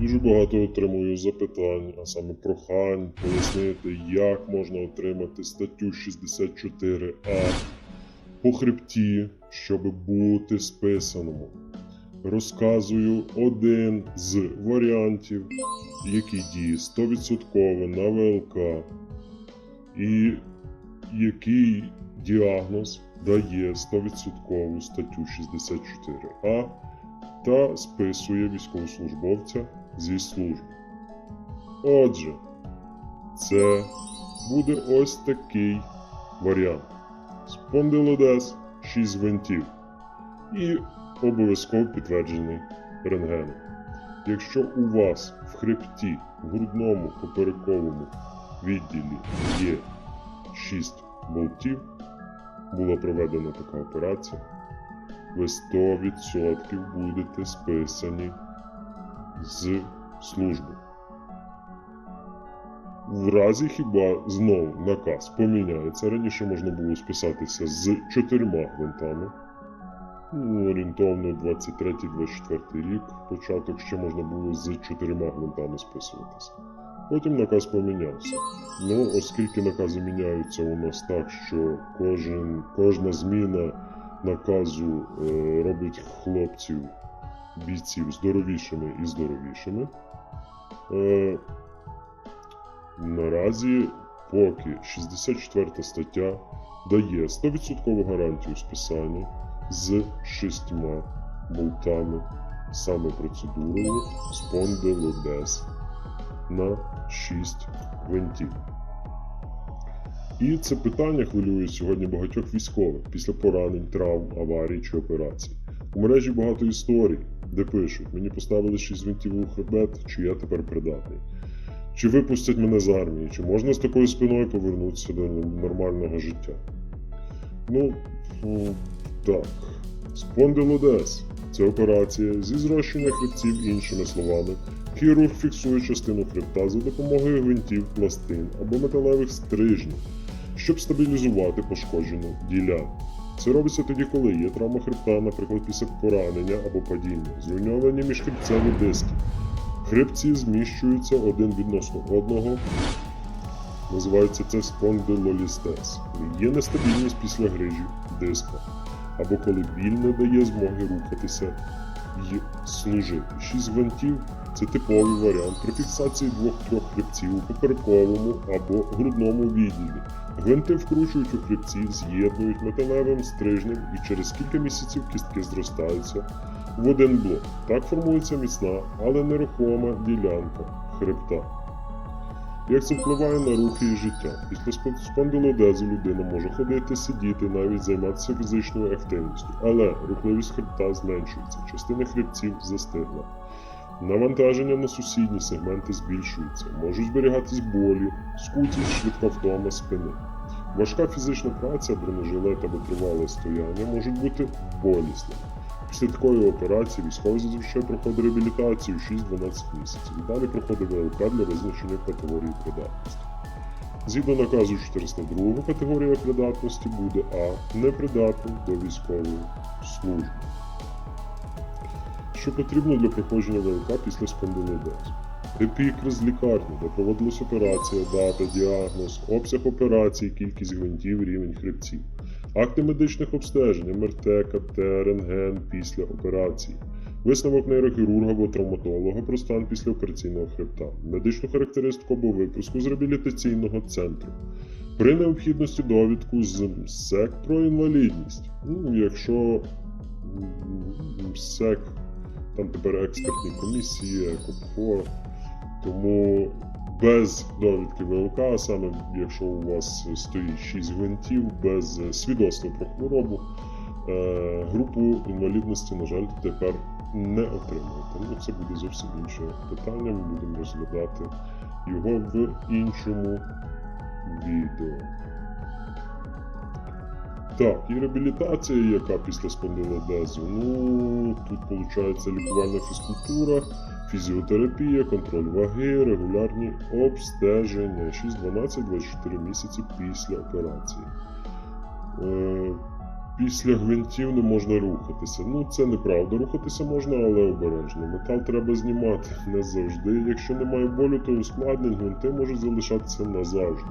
Дуже багато отримую запитань, а саме прохань, пояснити, як можна отримати статтю 64А по хребті, щоб бути списаному. Розказую один з варіантів, який діє 100% на ВЛК, і який діагноз дає 100% статтю 64А та списує військовослужбовця зі служби. Отже, це буде ось такий варіант: спондилодез 6 гвинтів і обов'язково підтверджений рентгеном. Якщо у вас в хребті, в грудному поперековому відділі є 6 болтів, була проведена така операція, ви 100% будете списані з служби. В разі хіба знову наказ поміняється. Раніше можна було списатися з чотирма гвинтами. Ну, орієнтовно 23-24 рік, початок ще можна було з чотирма гвинтами списуватися. Потім наказ помінявся. Ну, оскільки накази міняються у нас так, що кожен, кожна зміна наказу е, робить хлопців, бійців здоровішими і здоровішими. Е, наразі, поки 64 стаття дає 100% гарантію списання з шістьма болтами, саме процедурою спондилодез на 6 гвинтів. І це питання хвилює сьогодні багатьох військових після поранень, травм, аварій чи операцій. У мережі багато історій, де пишуть: мені поставили 6 гвинтів у хребет, чи я тепер придатний. Чи випустять мене з армії, чи можна з такою спиною повернутися до нормального життя? Ну, так. Спондилодез це операція зі зрощення хребців, іншими словами. Хірург фіксує частину хребта за допомогою гвинтів, пластин або металевих стрижнів, щоб стабілізувати пошкоджену ділянку. Це робиться тоді, коли є травма хребта, наприклад, після поранення або падіння, зруйновані міжхребцеві диски. Хребці зміщуються один відносно одного. Називається це спондилолістез. Є нестабільність після грижі диска, або коли біль не дає змоги рухатися і служити. Шість гвинтів це типовий варіант при фіксації двох-трьох хребців у поперековому або грудному відділі. Гвинти вкручують у хребці, з'єднують металевим стрижнем і через кілька місяців кістки зростаються в один блок. Так формується міцна, але нерухома ділянка хребта. Як це впливає на рухи і життя? Після спон- спондилодезу людина може ходити, сидіти, навіть займатися фізичною активністю, але рухливість хребта зменшується, частина хребців застигла. Навантаження на сусідні сегменти збільшується, можуть зберігатись болі, скутість, швидка втома спини. Важка фізична праця, бронежилет або тривале стояння можуть бути болісними. Після такої операції військовий зазвичай проходить реабілітацію 6-12 місяців далі проходить ВЛК для визначення категорії придатності. Згідно наказу 402 категорія придатності буде А. Непридатним до військової служби. Що потрібно для проходження ВЛК після спондилодезу? Епікри з лікарні, де проводилась операція, дата, діагноз, обсяг операції, кількість гвинтів, рівень хребців. Акти медичних обстежень, МРТ, КТ, рентген після операції. Висновок нейрохірурга або травматолога про стан післяопераційного хребта, медичну характеристику або випуску з реабілітаційного центру. При необхідності довідку з МСЕК про інвалідність. Ну, якщо МСЕК, там тепер експертні комісії, КОПФО, тому без довідки ВЛК, саме якщо у вас стоїть 6 гвинтів, без свідоцтва про хворобу, е, групу інвалідності, на жаль, тепер не отримуєте. Ну, це буде зовсім інше питання. Ми будемо розглядати його в іншому відео. Так, і реабілітація, яка після спондилодезу. Ну, тут виходить лікувальна фізкультура, фізіотерапія, контроль ваги, регулярні обстеження 6, 12, 24 місяці після операції. Е, після гвинтів не можна рухатися. Ну, це неправда. Рухатися можна, але обережно. Метал треба знімати не завжди. Якщо немає болю, то ускладнень гвинти можуть залишатися назавжди.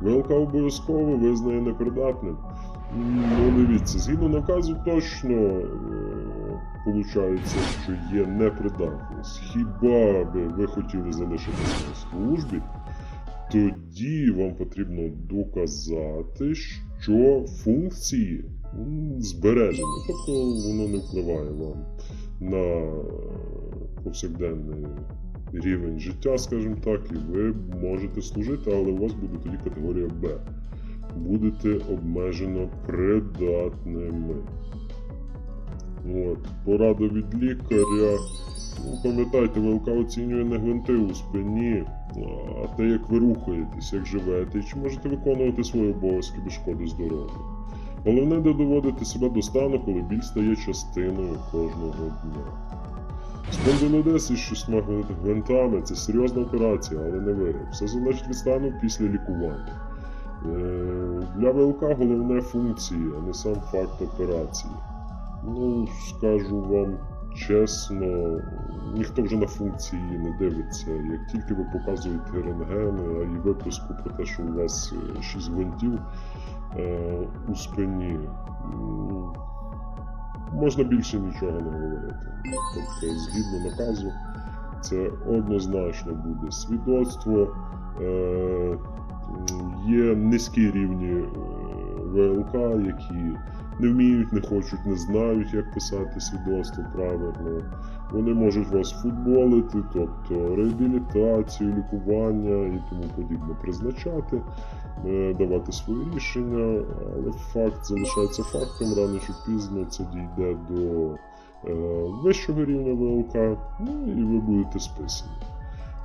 ВЛК обов'язково визнає непридатним. Ну, дивіться, згідно наказу, точно е, получається, що є непридатність. Хіба би ви хотіли залишитися на службі, тоді вам потрібно доказати, що функції м, збережені. Тобто воно не впливає вам на повсякденний рівень життя, скажімо так, і ви можете служити, але у вас буде тоді категорія Б. Будете обмежено придатними. От. Порада від лікаря. Ну, пам'ятайте, ВЛК оцінює не гвинти у спині, а те, як ви рухаєтесь, як живете, і чи можете виконувати свої обов'язки без шкоди здоров'ю. Головне не доводити себе до стану, коли біль стає частиною кожного дня. Спондилодес із шістьма гвинтами це серйозна операція, але не вирок. Все залежить від стану після лікування. Е, Для ВЛК головне функції, а не сам факт операції. Ну, скажу вам чесно, ніхто вже на функції не дивиться. Як тільки ви показуєте рентген і виписку про те, що у вас 6 гвинтів е, у спині, можна більше нічого не говорити. Тобто, згідно наказу, це однозначно буде свідоцтво. Е, є низькі рівні е, ВЛК, які не вміють, не хочуть, не знають, як писати свідоцтво правильно. Вони можуть вас футболити, тобто реабілітацію, лікування і тому подібне призначати, е, давати свої рішення, але факт залишається фактом, рано чи пізно це дійде до е, вищого рівня ВЛК, ну і ви будете списані.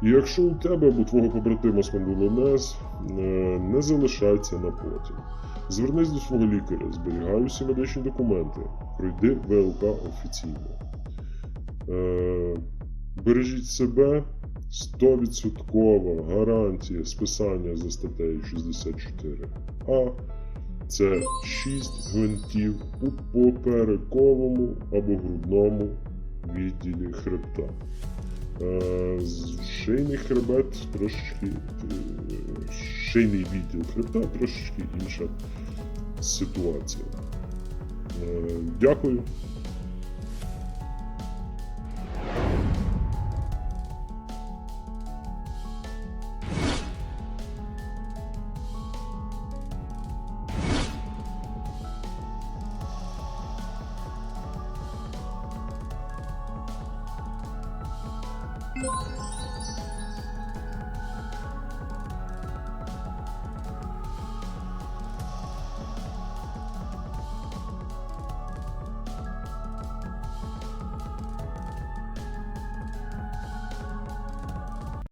І якщо у тебе або твого побратима спондилонез е, не залишається на потім, звернись до свого лікаря, зберігай усі медичні документи, пройди ВЛК офіційно. Е, бережіть себе, 100% гарантія списання за статтею 64А. Це 6 гвинтів у поперековому або грудному відділі хребта. Шийний хребет трошки. е, Шийний відділ хребта трошки інша ситуація. Е, Дякую. Thank